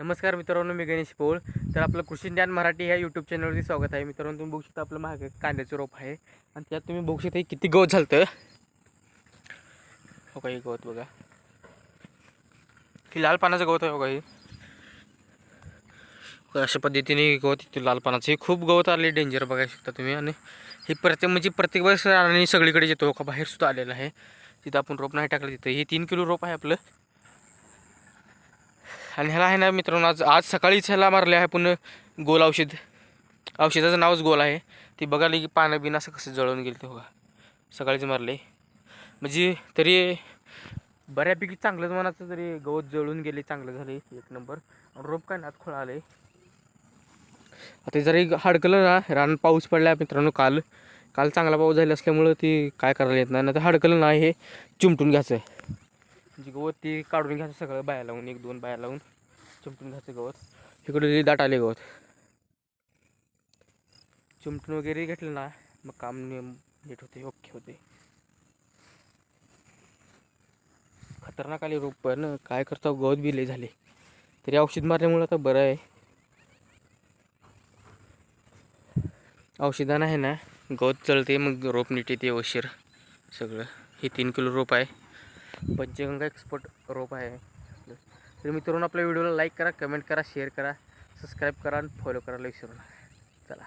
नमस्कार मित्रांनो मी गणेश पोळ. तर आपलं कृषी ज्ञान मराठी ह्या यूट्यूब चॅनलवरती स्वागत आहे. मित्रांनो तुम्ही बघू शकता आपलं महाग कांद्याचं रोप आहे. आणि त्यात तुम्ही बघू शकता हे किती गवत झालं हो काही गवत बघा. ही लाल पानाचं गवत आहे हो काही हो अशा पद्धतीने गवत येते लाल पानाचं हे खूप गवत आले डेंजर बघा शकता तुम्ही. आणि हे प्रत्येक म्हणजे प्रत्येक वेळेस आणि सगळीकडे येतो हो का बाहेर सुद्धा आलेलं आहे. तिथं आपण रोप नाही टाकलं तिथं. हे तीन किलो रोप आहे आपलं. आणि ह्याला आहे ना मित्रांनो आज आज सकाळीच ह्याला मारले आहे पुन्हा गोल औषध. औषधाचं नावच गोल आहे. ती बघायला की पानं बिन असं कसं जळून गेलं ते बघा. सकाळीच मारले. म्हणजे तरी बऱ्यापैकी चांगलंच मनाचं तरी गवत जळून गेले चांगलं झाले एक नंबर. रोप काय नात खोळा आले आता जरी हडकलं ना रान पाऊस पडला मित्रांनो काल. काल चांगला पाऊस झाला असल्यामुळं ती काय करायला येत नाही. तर हडकलं ना हे चिमटून घ्यायचं आहे जी गवत ते काढून घ्यायचं सगळं बाया लावून एक दोन बाया लावून चिमटून घ्यायचं गवत. इकडे दाट आले गवत. चिमटून वगैरे घेतलं ना मग काम नियम नीट होते ओके होते. खतरनाक आले रोप पण. काय करता गवत बिले झाले. तरी औषध मारल्यामुळं आता बरं आहे. औषधानं आहे ना गवत चळते मग रोप नीट येते वशीर सगळं. हे तीन किलो रोप आहे. पंचगंगा एक्सपर्ट रोप आहे. तर मित्रांनो आपल्या व्हिडिओला लाईक करा कमेंट करा शेअर करा सबस्क्राईब करा आणि फॉलो करायला विसरू नका. चला.